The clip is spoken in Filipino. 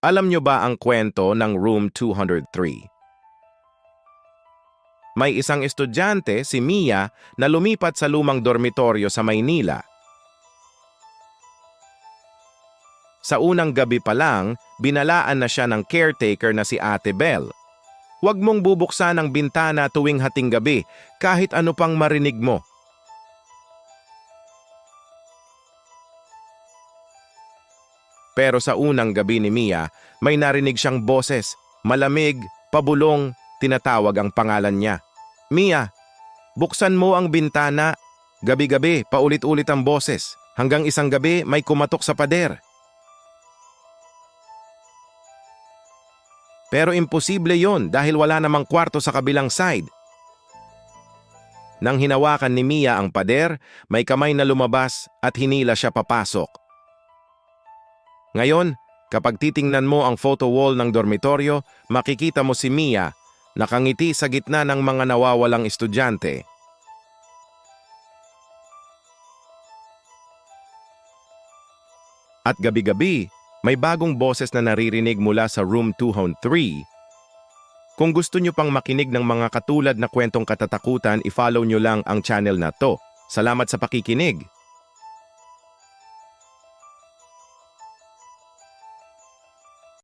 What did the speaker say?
Alam nyo ba ang kwento ng Room 203? May isang estudyante, si Mia, na lumipat sa lumang dormitoryo sa Maynila. Sa unang gabi pa lang, binalaan na siya ng caretaker na si Ate Belle. Huwag mong bubuksan ang bintana tuwing hating gabi kahit ano pang marinig mo. Pero sa unang gabi ni Mia, may narinig siyang boses, malamig, pabulong, tinatawag ang pangalan niya. Mia, buksan mo ang bintana. Gabi-gabi, paulit-ulit ang boses. Hanggang isang gabi, may kumatok sa pader. Pero imposible yon dahil wala namang kwarto sa kabilang side. Nang hinawakan ni Mia ang pader, may kamay na lumabas at hinila siya papasok. Ngayon, kapag titingnan mo ang photo wall ng dormitoryo, makikita mo si Mia nakangiti sa gitna ng mga nawawalang estudyante. At gabi-gabi, may bagong boses na naririnig mula sa room 203. Kung gusto nyo pang makinig ng mga katulad na kwentong katatakutan, i-follow nyo lang ang channel na to. Salamat sa pakikinig!